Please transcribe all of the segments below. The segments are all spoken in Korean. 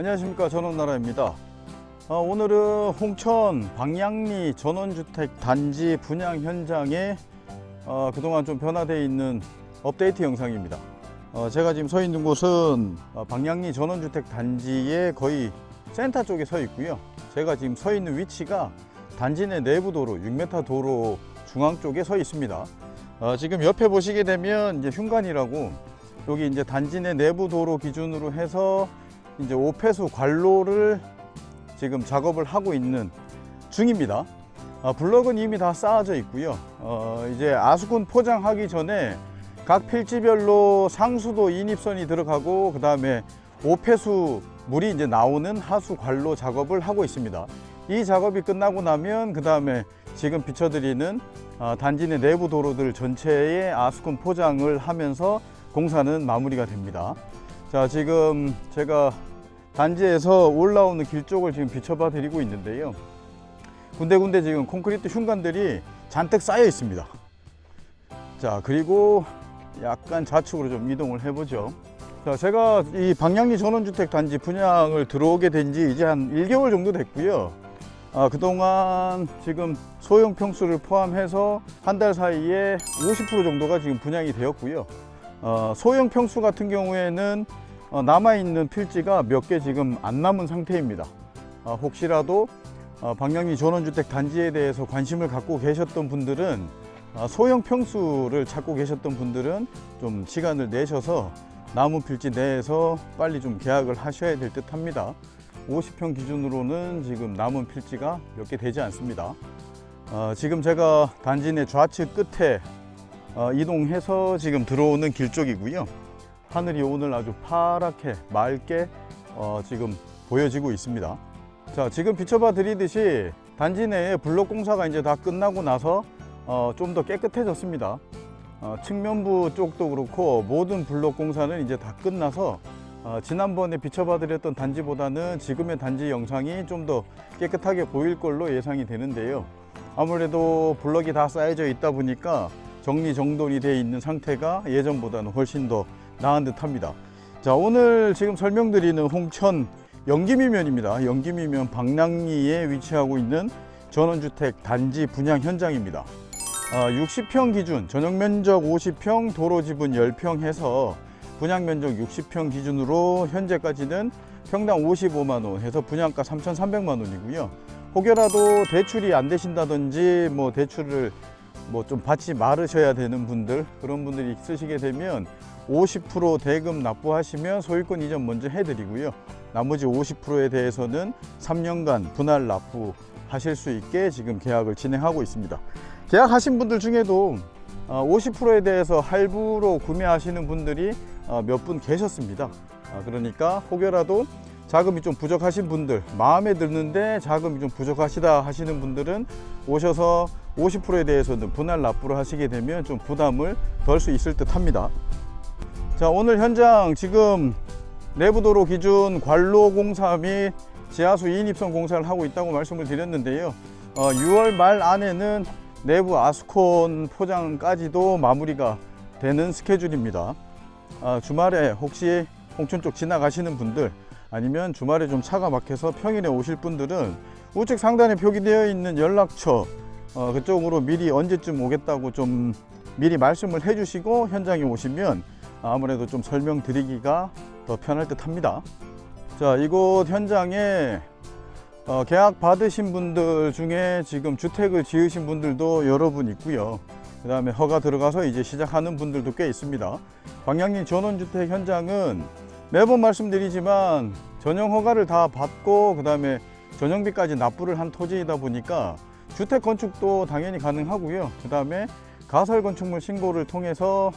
안녕하십니까 전원나라입니다. 어, 오늘은 홍천 방양리 전원주택 단지 분양 현장에 어, 그동안 좀 변화되어 있는 업데이트 영상입니다. 어, 제가 지금 서 있는 곳은 어, 방양리 전원주택 단지의 거의 센터 쪽에 서 있고요. 제가 지금 서 있는 위치가 단지 내 내부 도로 6m 도로 중앙 쪽에 서 있습니다. 어, 지금 옆에 보시게 되면 이제 흉관이라고 여기 이제 단지 내 내부 도로 기준으로 해서 이제 오폐수 관로를 지금 작업을 하고 있는 중입니다. 어, 블럭은 이미 다 쌓아져 있고요. 어, 이제 아수군 포장하기 전에 각 필지별로 상수도 인입선이 들어가고 그 다음에 오폐수 물이 이제 나오는 하수 관로 작업을 하고 있습니다. 이 작업이 끝나고 나면 그 다음에 지금 비춰드리는 어, 단지 내 내부 도로들 전체에 아수군 포장을 하면서 공사는 마무리가 됩니다. 자, 지금 제가 단지에서 올라오는 길 쪽을 지금 비춰봐 드리고 있는데요. 군데군데 지금 콘크리트 흉관들이 잔뜩 쌓여 있습니다. 자, 그리고 약간 좌측으로 좀 이동을 해보죠. 자, 제가 이 방향리 전원주택 단지 분양을 들어오게 된 지 이제 한 1개월 정도 됐고요. 아, 그동안 지금 소형 평수를 포함해서 한 달 사이에 50% 정도가 지금 분양이 되었고요. 어, 소형 평수 같은 경우에는 어, 남아있는 필지가 몇 개 지금 안 남은 상태입니다. 어, 혹시라도 어, 방향리 전원주택 단지에 대해서 관심을 갖고 계셨던 분들은 어, 소형 평수를 찾고 계셨던 분들은 좀 시간을 내셔서 남은 필지 내에서 빨리 좀 계약을 하셔야 될 듯 합니다. 50평 기준으로는 지금 남은 필지가 몇 개 되지 않습니다. 어, 지금 제가 단지 내 좌측 끝에 어, 이동해서 지금 들어오는 길 쪽이고요. 하늘이 오늘 아주 파랗게 맑게 어, 지금 보여지고 있습니다. 자, 지금 비춰봐 드리듯이 단지 내에 블록 공사가 이제 다 끝나고 나서 어, 좀 더 깨끗해졌습니다. 어, 측면부 쪽도 그렇고 모든 블록 공사는 이제 다 끝나서 어, 지난번에 비춰봐 드렸던 단지보다는 지금의 단지 영상이 좀 더 깨끗하게 보일 걸로 예상이 되는데요. 아무래도 블럭이 다 쌓여져 있다 보니까 정리정돈이 되어 있는 상태가 예전보다는 훨씬 더 나은 듯 합니다. 자, 오늘 지금 설명드리는 홍천 영기미면입니다. 영기미면 방랑리에 위치하고 있는 전원주택 단지 분양 현장입니다. 어, 60평 기준, 전용 면적 50평, 도로 지분 10평 해서 분양 면적 60평 기준으로 현재까지는 평당 55만 원 해서 분양가 3,300만 원이고요. 혹여라도 대출이 안 되신다든지 뭐 대출을 뭐좀 받지 말으셔야 되는 분들 그런 분들이 있으시게 되면 50% 대금 납부하시면 소유권 이전 먼저 해드리고요. 나머지 50%에 대해서는 3년간 분할 납부하실 수 있게 지금 계약을 진행하고 있습니다. 계약하신 분들 중에도 50%에 대해서 할부로 구매하시는 분들이 어, 몇분 계셨습니다. 아, 그러니까 혹여라도 자금이 좀 부족하신 분들, 마음에 드는데 자금이 좀 부족하시다 하시는 분들은 오셔서 50%에 대해서는 분할 납부를 하시게 되면 좀 부담을 덜 수 있을 듯 합니다. 자, 오늘 현장 지금 내부도로 기준 관로 공사 및 지하수 인입선 공사를 하고 있다고 말씀을 드렸는데요. 어, 6월 말 안에는 내부 아스콘 포장까지도 마무리가 되는 스케줄입니다. 아, 주말에 혹시 홍천 쪽 지나가시는 분들 아니면 주말에 좀 차가 막혀서 평일에 오실 분들은 우측 상단에 표기되어 있는 연락처 어, 그쪽으로 미리 언제쯤 오겠다고 좀 미리 말씀을 해주시고 현장에 오시면 아무래도 좀 설명드리기가 더 편할 듯 합니다. 자, 이곳 현장에 어, 계약 받으신 분들 중에 지금 주택을 지으신 분들도 여러 분 있고요. 그 다음에 허가 들어가서 이제 시작하는 분들도 꽤 있습니다. 방향리 전원주택 현장은 매번 말씀드리지만 전용 허가를 다 받고 그 다음에 전용비까지 납부를 한 토지이다 보니까 주택 건축도 당연히 가능하고요. 그 다음에 가설 건축물 신고를 통해서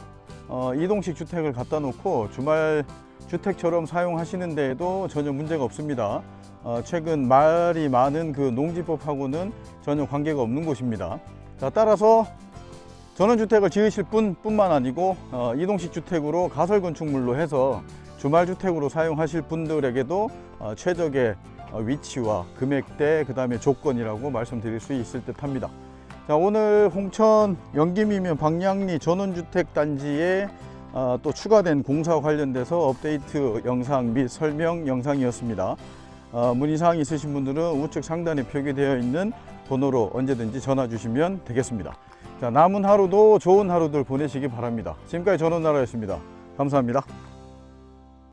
어, 이동식 주택을 갖다 놓고 주말 주택처럼 사용하시는 데에도 전혀 문제가 없습니다. 어, 최근 말이 많은 그 농지법하고는 전혀 관계가 없는 곳입니다. 자, 따라서 전원주택을 지으실 분 뿐만 아니고 어, 이동식 주택으로 가설 건축물로 해서 주말 주택으로 사용하실 분들에게도 어, 최적의 어, 위치와 금액대 그 다음에 조건이라고 말씀드릴 수 있을 듯 합니다. 자, 오늘 홍천 영김이면 방량리 전원주택 단지의 아, 또 추가된 공사와 관련돼서 업데이트 영상 및 설명 영상이었습니다. 아, 문의사항 있으신 분들은 우측 상단에 표기되어 있는 번호로 언제든지 전화 주시면 되겠습니다. 자, 남은 하루도 좋은 하루들 보내시기 바랍니다. 지금까지 전원나라였습니다. 감사합니다.